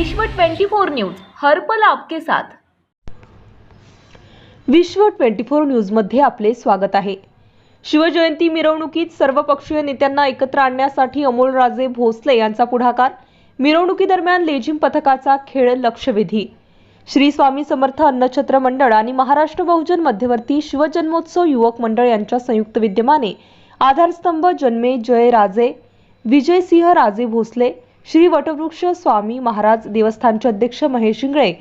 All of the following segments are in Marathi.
विश्व 24 न्यूज हर पल आपके साथ. विश्व 24 न्यूजमध्ये आपले स्वागत आहे. शिवजयंती मिरवणुकीत सर्वपक्षीय नेत्यांना एकत्र आणण्यासाठी अमोलराजे भोसले यांचा पुढाकार मिरवणुकीदरम्यान लेझिम पथकाचा खेळ लक्षवेधी. श्री स्वामी समर्थ अन्नछत्र मंडळ आणि महाराष्ट्र बहुजन मध्यवर्ती शिवजन्मोत्सव युवक मंडळ यांच्या संयुक्त विद्यमाने आधारस्तंभ जन्मे जय राजे विजयसिंह राजे भोसले श्री वटवृक्ष स्वामी महाराज देवस्थानचे अध्यक्ष महेश इंगळे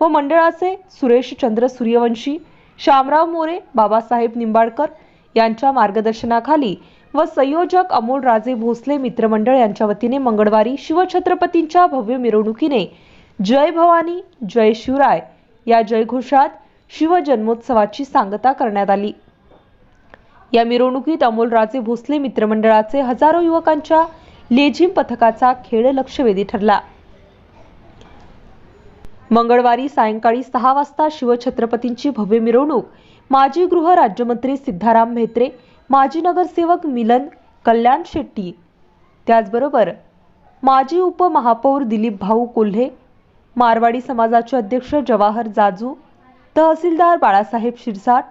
व मंडळाचे सुरेश चंद्र सूर्यवंशी श्यामराव मोरे बाबासाहेब निंबाळकर यांच्या मार्गदर्शनाखाली व संयोजक अमोल राजे भोसले मित्रमंडळ यांच्या वतीने मंगळवारी शिवछत्रपतींच्या भव्य मिरवणुकीने जय भवानी जय शिवराय या जयघोषात शिवजन्मोत्सवाची सांगता करण्यात आली. या मिरवणुकीत अमोलराजे भोसले मित्रमंडळाचे हजारो युवकांच्या लेझिम पथकाचा खेळ लक्षवेधी ठरला. मंगळवारी सायंकाळी सहा वाजता शिवछत्रपतींची भव्य मिरवणूक माजी गृह राज्यमंत्री सिद्धाराम म्हेत्रे माजी नगरसेवक मिलन कल्याण शेट्टी त्याचबरोबर माजी उपमहापौर दिलीप भाऊ कोल्हे मारवाडी समाजाचे अध्यक्ष जवाहर जाजू तहसीलदार बाळासाहेब शिरसाट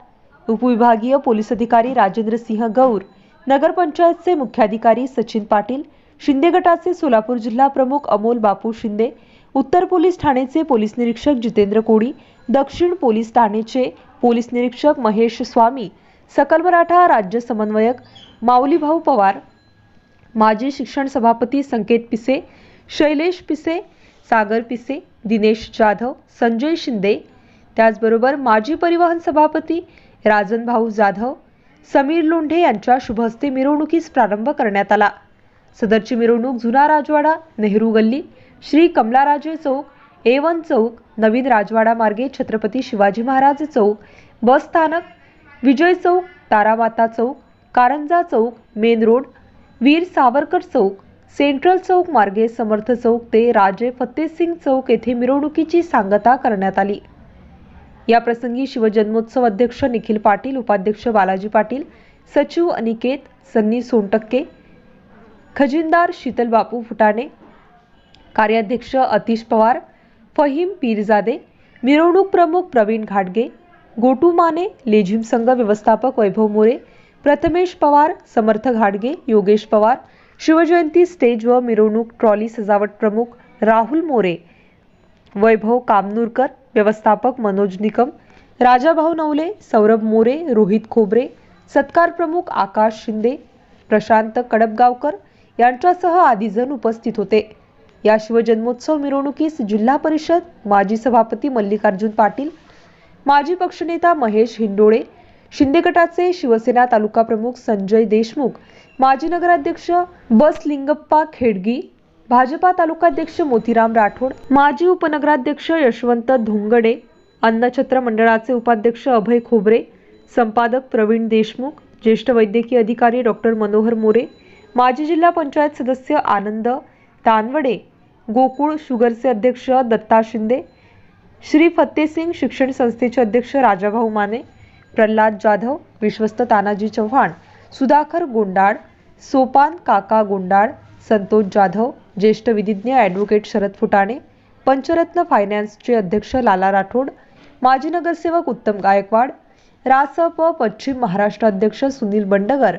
उपविभागीय पोलीस अधिकारी राजेंद्र सिंह गौर नगरपंचायतचे मुख्याधिकारी सचिन पाटील शिंदे गटाचे सोलापूर जिल्हा प्रमुख अमोल बापू शिंदे उत्तर पोलीस ठाणेचे पोलीस निरीक्षक जितेंद्र कोडी दक्षिण पोलीस ठाणेचे पोलीस निरीक्षक महेश स्वामी सकल मराठा राज्य समन्वयक माऊलीभाऊ पवार माजी शिक्षण सभापती संकेत पिसे शैलेश पिसे सागर पिसे दिनेश जाधव संजय शिंदे त्याचबरोबर माजी परिवहन सभापती राजनभाऊ जाधव समीर लोंढे यांच्या शुभहस्ते मिरवणुकीस प्रारंभ करण्यात आला. सदरची मिरवणूक जुना राजवाडा नेहरू गल्ली श्री कमलाराजे चौक ए वन चौक नवीन राजवाडा मार्गे छत्रपती शिवाजी महाराज चौक बस स्थानक Vijay Chowk Taramata Chowk Karanja Chowk main road Veer Savarkar Chowk central Chowk मार्गे समर्थ चौक ते राजे फतेसिंग चौक येथे मिरवणुकीची सांगता करण्यात आली. या प्रसंगी शिवजन्मोत्सव अध्यक्ष निखिल पाटील उपाध्यक्ष बालाजी पाटील सचिव अनिकेत सन्नी सोनटक्के खजिनदार शीतल बापू फुटाणे कार्याध्यक्ष अतिश पवार फहीम पीरजादे मिरवणूक प्रमुख प्रवीण घाटगे गोटू माने लेझिम संघ व्यवस्थापक वैभव मोरे प्रथमेश पवार समर्थ घाटगे योगेश पवार शिवजयंती स्टेज व मिरवणूक ट्रॉली सजावट प्रमुख राहुल मोरे वैभव कामनूरकर व्यवस्थापक मनोज निकम राजाभाऊ नवले सौरभ मोरे रोहित खोबरे सत्कार प्रमुख आकाश शिंदे प्रशांत कडबगावकर यांच्यासह आदी जण उपस्थित होते. या शिवजन्मोत्सव मिरवणुकीस जिल्हा परिषद माजी सभापती मल्लिकार्जुन पाटील माजी पक्षनेता महेश हिंडोळे शिंदे गटाचे शिवसेना तालुका प्रमुख संजय देशमुख माजी नगराध्यक्ष बस लिंगप्पा खेडगी भाजपा तालुकाध्यक्ष मोतीराम राठोड माजी उपनगराध्यक्ष यशवंत धोंगडे अन्नछत्र मंडळाचे उपाध्यक्ष अभय खोबरे संपादक प्रवीण देशमुख ज्येष्ठ वैद्यकीय अधिकारी डॉक्टर मनोहर मोरे माजी जिल्हा पंचायत सदस्य आनंद तानवडे गोकुळ शुगरचे अध्यक्ष दत्ता शिंदे श्री फतेसिंग शिक्षण संस्थेचे अध्यक्ष राजाभाऊ माने प्रल्हाद जाधव विश्वस्त तानाजी चव्हाण सुधाकर गोंडाळ सोपान काका गोंडाळ संतोष जाधव ज्येष्ठ विधिज्ञ ॲडव्होकेट शरद फुटाणे पंचरत्न फायनान्सचे अध्यक्ष लाला राठोड माजी नगरसेवक उत्तम गायकवाड रासप पश्चिम महाराष्ट्र अध्यक्ष Sunil Bandgar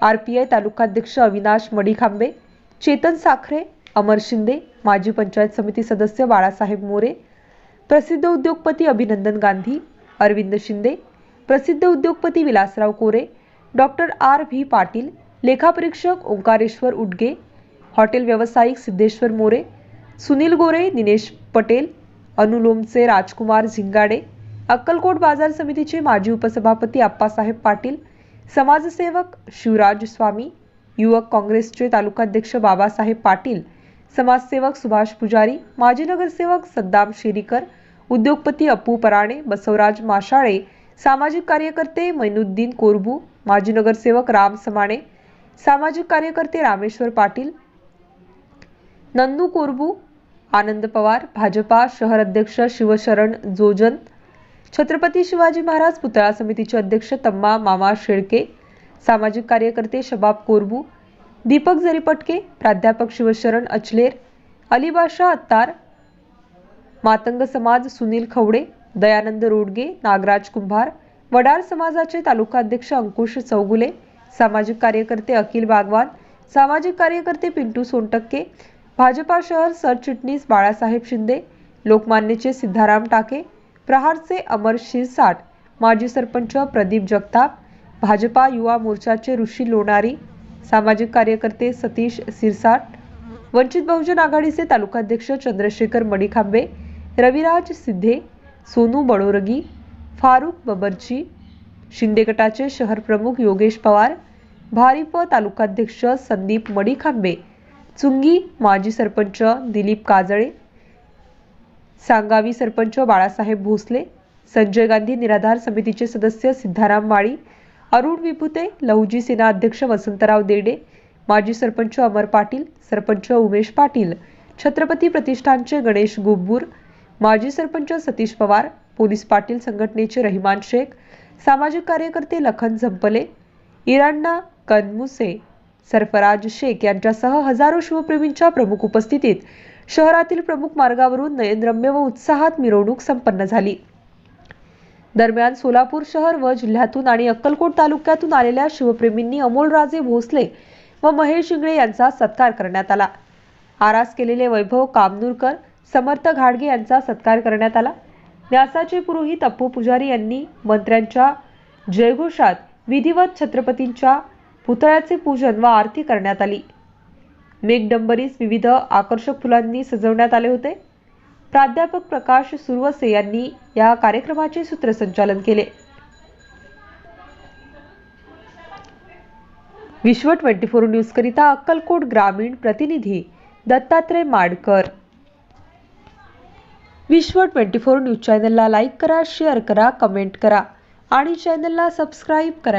R P I तालुकाध्यक्ष अविनाश मडीखांबे चेतन साखरे अमर शिंदे माजी पंचायत समिती सदस्य बाळासाहेब मोरे प्रसिद्ध उद्योगपती अभिनंदन गांधी अरविंद शिंदे प्रसिद्ध उद्योगपती Vilasrao Kore doctor R V Patil लेखापरीक्षक ओंकारेश्वर उडगे हॉटेल व्यावसायिक सिद्धेश्वर मोरे सुनील गोरे दिनेश पटेल अनुलोमचे राजकुमार झिंगाडे अक्कलकोट बाजार समितीचे माजी उपसभापती आप्पासाहेब पाटील समाजसेवक शिवराज स्वामी युवक काँग्रेसचे तालुकाध्यक्ष बाबासाहेब पाटील समाजसेवक सुभाष पुजारी माजी नगरसेवक सद्दाम शेरीकर उद्योगपती अप्पू पराणे बसवराज माशाळे सामाजिक कार्यकर्ते मैनुद्दीन कोरबू माजी नगरसेवक राम समाणे सामाजिक कार्यकर्ते रामेश्वर पाटील नंदू कोरबू आनंद पवार भाजपा शहर अध्यक्ष शिवशरण जोजन छत्रपती शिवाजी महाराज पुतळा समितीचे अध्यक्ष तम्मा मामा शेळके सामाजिक कार्यकर्ते शबाब कोरबू दीपक जरीपटके प्राध्यापक शिवशरण अचलेर अलिबाशा अत्तार मातंग समाज सुनील खवडे दयानंद रोडगे नागराज कुंभार वडार समाजाचे तालुका अध्यक्ष अंकुश चौगुले सामाजिक कार्यकर्ते अखिल बागवान सामाजिक कार्यकर्ते पिंटू सोनटक्के भाजपा शहर सरचिटणीस बाळासाहेब शिंदे लोकमान्यचे सिद्धाराम टाके प्रहारचे अमर शिरसाट माजी सरपंच प्रदीप जगताप भाजपा युवा मोर्चाचे ऋषी लोणारी सामाजिक कार्यकर्ते सतीश सिरसाट वंचित बहुजन आघाडीचे तालुकाध्यक्ष चंद्रशेखर मणिखांबे रविराज सिद्धे सोनू बडोरगी फारुख बबरची शिंदे गटाचे शहर प्रमुख योगेश पवार भारिप तालुकाध्यक्ष संदीप मडिखांबे चुंगी माजी सरपंच दिलीप काजळे सांगावी सरपंच बाळासाहेब भोसले संजय गांधी निराधार समितीचे सदस्य सिद्धाराम माळी अरुण विभुते लहुजी सेना अध्यक्ष वसंतराव देडे माजी सरपंच अमर पाटील सरपंच उमेश पाटील छत्रपती प्रतिष्ठानचे गणेश गुब्बूर माजी सरपंच सतीश पवार पोलीस पाटील संघटनेचे रहिमान शेख सामाजिक कार्यकर्ते लखन झंपले इराण्णा कनमुसे सरफराज शेख यांच्यासह हजारो शिवप्रेमींच्या प्रमुख उपस्थितीत शहरातील प्रमुख मार्गावरून नयनरम्य व उत्साहात मिरवणूक संपन्न झाली. दरम्यान सोलापूर शहर व जिल्ह्यातून आणि अक्कलकोट तालुक्यातून आलेल्या शिवप्रेमींनी अमोलराजे भोसले व महेश इंगळे यांचा सत्कार करण्यात आला. आरास केलेले वैभव कामनूरकर समर्थ घाडगे यांचा सत्कार करण्यात आला. व्यासाचे पुरोहित अप्पू पुजारी यांनी मंत्र्यांच्या जयघोषात विधिवत छत्रपतींच्या पुतळ्याचे पूजन व आरती करण्यात आली. मेघडंबरीस विविध आकर्षक फुलांनी सजवण्यात आले होते. प्राध्यापक प्रकाश सुरवसे यांनी या कार्यक्रमाचे सूत्रसंचालन केले. विश्व ट्वेंटी फोर न्यूज करिता अक्कलकोट ग्रामीण प्रतिनिधी Dattatray Madkar. Vishwa twenty four news चॅनलला लाईक करा शेअर करा कमेंट करा आणि चॅनलला सबस्क्राईब करा.